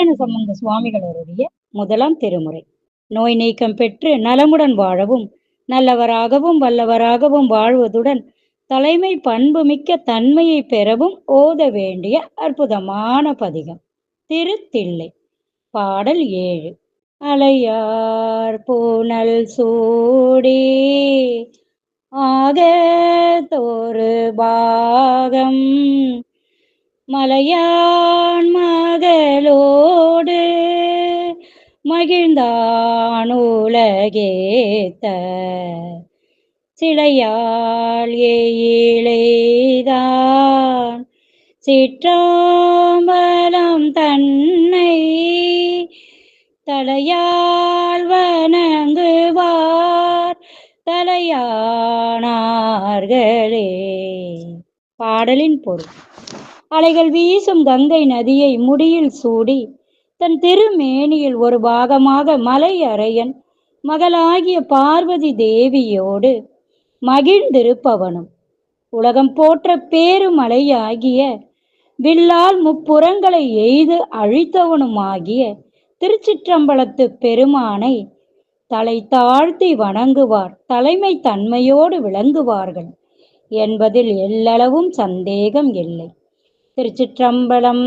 நாராயண சம்பந்த சுவாமிகளருடைய முதலாம் திருமுறை? நோய் நீக்கம் பெற்று நலமுடன் வாழவும் நல்லவராகவும் வல்லவராகவும் வாழ்வதுடன் தலைமை பண்புமிக்க தன்மையை பெறவும் ஓத வேண்டிய அற்புதமான பதிகம். திருத்தில்லை. பாடல் ஏழு. அலையார் பூனல் சூடி ஆகத்தொரு பாகம். மலையான் மகளோ மகிழ்ந்தான் சிலையால் எயிலேதான். சிற்றாம்பலம் தன்னை தலையால் வணங்குவார். தலையானார்களே. பாடலின் பொருள். அலைகள் வீசும் கங்கை நதியை முடியில் சூடி தன் திருமேனியில் ஒரு பாகமாக மலையறையன் மகளாகிய பார்வதி தேவியோடு மகிழ்ந்திருப்பவனும். உலகம் போற்ற பேருமலையாகிய வில்லால் முப்புறங்களை எய்து அழித்தவனுமாகிய திருச்சிற்றம்பலத்து பெருமானை தலை தாழ்த்தி வணங்குவார் தலைமை தன்மையோடு விளங்குவார்கள். என்பதில் எல்லளவும் சந்தேகம் இல்லை. திருச்சிற்றம்பலம்